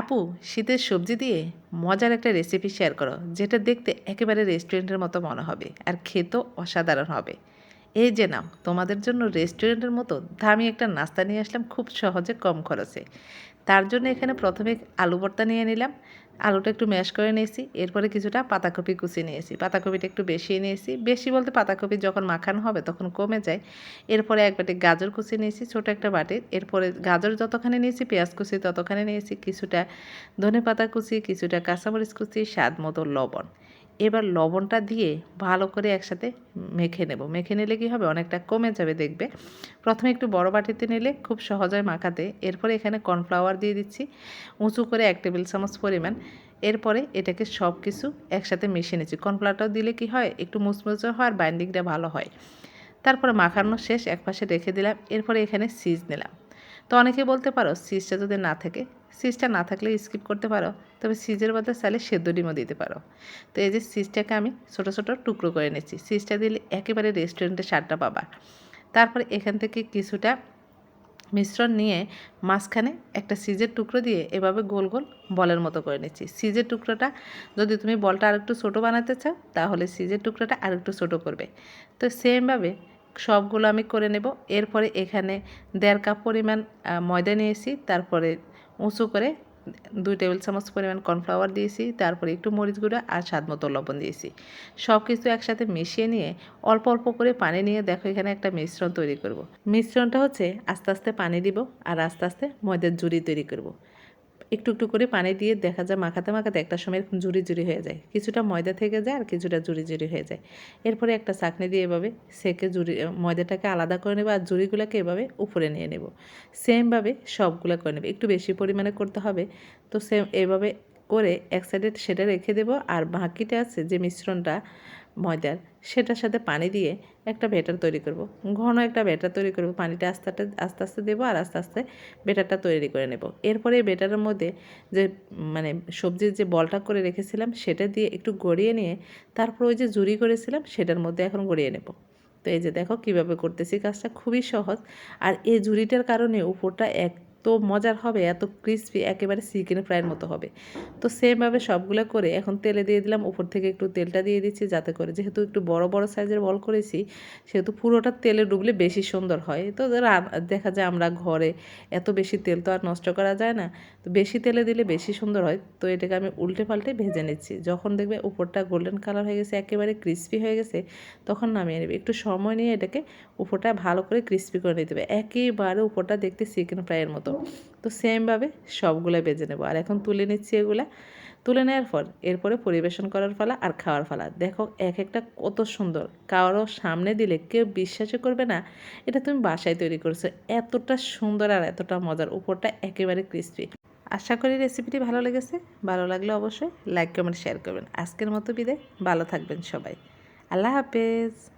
আপু, শীতের সবজি দিয়ে মজার একটা রেসিপি শেয়ার করো, যেটা দেখতে একেবারে রেস্টুরেন্টের মতো মনে হবে, আর খেতেও অসাধারণ হবে। এই যে নাও, তোমাদের জন্য রেস্টুরেন্টের মতো দামি একটা নাস্তা নিয়ে আসলাম খুব সহজে, কম খরচে। তার জন্য এখানে প্রথমে আলু ভর্তা নিয়ে নিলাম। আলুটা একটু ম্যাশ করে নিয়েছি, এরপরে কিছুটা পাতাকপি কুচি নিয়েছি। পাতাকপিটা একটু বেশি নিয়েছি। বেশি বলতে পাতাকপি যখন মাখানো হবে তখন কমে যায়। এরপরে এক বাটি গাজর কুচি নিয়েছি, ছোটো একটা বাটির এরপরে গাজর যতখানি নিয়েছি, পেঁয়াজ কুচি ততখানি নিয়েছি, কিছুটা ধনে পাতা কুচি, কিছুটা কাঁচামরিচ কুচি, স্বাদ মতো লবণ। এবার লবণটা দিয়ে ভালো করে একসাথে মেখে নেব। মেখে নিলে কী হবে? অনেকটা কমে যাবে দেখবে। প্রথমে একটু বড় বাটিতে নিলে খুব সহজ মাখাতে। এরপরে এখানে কর্নফ্লাওয়ার দিয়ে দিচ্ছি। উঁচু করে এক টেবিল চামচ পরিমাণ। এরপরে এটাকে সব কিছু একসাথে মিশিয়ে নিচ্ছি। কর্নফ্লাওয়ারটাও দিলে কি হয়? একটু মুচমুচে হয় আর বাইন্ডিংটা ভালো হয়। তারপরে মাখানো শেষ। একপাশে রেখে দিলাম। এরপরে এখানে সিজ নিলাম। তো অনেকে বলতে পারো সিজটা যদি না থাকে, সিজটা না থাকলে স্কিপ করতে পারো, তবে সিজের বদলে চাইলে সেদ্ধ ডিমও দিতে পারো। তো এই যে সিজটাকে আমি ছোটো ছোটো টুকরো করে নিচ্ছি। সিজটা দিলে একেবারে রেস্টুরেন্টে স্বাদটা পাবা। তারপরে এখান থেকে কিছুটা মিশ্রণ নিয়ে মাঝখানে একটা সিজের টুকরো দিয়ে এভাবে গোল গোল বলের মতো করে নিচ্ছি। সিজের টুকরোটা যদি তুমি বলটা আরেকটু ছোটো বানাতে চাও, তাহলে সিজের টুকরোটা আরেকটু ছোটো করবে। তো সেমভাবে সবগুলো আমি করে নেব এরপরে এখানে দেড় কাপ পরিমাণ ময়দা নিয়েছি, তারপরে উঁচু করে দুই টেবিল চামচ পরিমাণ কর্নফ্লাওয়ার দিয়েছি, তারপরে একটু মরিচ গুঁড়া আর স্বাদ মতো লবণ দিয়েছি সব কিছু একসাথে মিশিয়ে নিয়ে অল্প অল্প করে পানি নিয়ে দেখো এখানে একটা মিশ্রণ তৈরি করব। মিশ্রণটা হচ্ছে আস্তে আস্তে পানি দিব আর আস্তে আস্তে ময়দার জুড়ি তৈরি করব। একটু একটু করে পানি দিয়ে দেখা যায় মাখাতে মাখাতে একটা সময় এরকম জুড়ি জুড়ি হয়ে যায়। কিছুটা ময়দা থেকে যায় আর কিছুটা জুড়ি জুড়ি হয়ে যায়। এরপরে একটা চাকনি দিয়ে এভাবে সেকে জুড়ি ময়দাটাকে আলাদা করে নেব আর জুড়িগুলোকে এভাবে উপরে নিয়ে নেব। সেমভাবে সবগুলো করে নেবে। একটু বেশি পরিমাণে করতে হবে। তো সেম এভাবে করে এক সাইডে সেটা রেখে দেবো। আর বাকিটা আছে যে মিশ্রণটা ময়দার, সেটার সাথে পানি দিয়ে একটা ব্যাটার তৈরি করব। ঘন একটা ব্যাটার তৈরি করব। পানিটা আস্তে আস্তে আস্তে দেবো আর আস্তে আস্তে ব্যাটারটা তৈরি করে নেব। এরপরে এই ব্যাটারের মধ্যে যে মানে সবজির যে বলটা করে রেখেছিলাম, সেটা দিয়ে একটু গড়িয়ে নিয়ে তারপর ওই যে জুড়ি করেছিলাম, সেটার মধ্যে এখন গড়িয়ে নেব। তো এই যে দেখো কীভাবে করতেছি, কাজটা খুবই সহজ। আর এই ঝুড়িটার কারণে উপরটা এক এত মজার হবে, এত ক্রিসপি একেবারে চিকেন ফ্রাইয়ের মতো হবে। তো সেমভাবে সবগুলো করে এখন তেলে দিয়ে দিলাম, উপর থেকে একটু তেলটা দিয়ে দিচ্ছি যাতে করে যেহেতু একটু বড় বড় সাইজের বল করেছি, সেহেতু পুরোটা তেলে ডুবলে বেশি সুন্দর হয়। তো দেখা যায় আমরা ঘরে এত বেশি তেল তো আর নষ্ট করা যায় না, তো বেশি তেলে দিলে বেশি সুন্দর হয়। তো এটাকে আমি উল্টে পাল্টে ভেজে নিচ্ছি। যখন দেখবে উপরটা গোল্ডেন কালার হয়ে গেছে, একেবারে ক্রিসপি হয়ে গেছে, তখন নামিয়ে নেবে। একটু সময় নিয়ে এটাকে উপরটা ভালো করে ক্রিসপি করে নিতে হবে। একেবারে উপরটা দেখতে চিকেন ফ্রাইয়ের মতো তো সেমভাবে সবগুলো বেজে নেব। আর এখন তুলে নিচ্ছি এগুলা। তুলে নেওয়ার পর এরপরে পরিবেশন করার ফালা আর খাওয়ার ফালা। দেখো এক একটা কত সুন্দর। কারও সামনে দিলে কেউ বিশ্বাসই করবে না, এটা তুমি বাসায় তৈরি করছ। এতটা সুন্দর আর এতটা মজার। উপরটা একেবারে ক্রিস্পি আশা করি রেসিপিটি ভালো লেগেছে। ভালো লাগলে অবশ্যই লাইক কমেন্ট শেয়ার করবেন। আজকের মতো বিদায়। ভালো থাকবেন সবাই। আল্লাহ হাফেজ।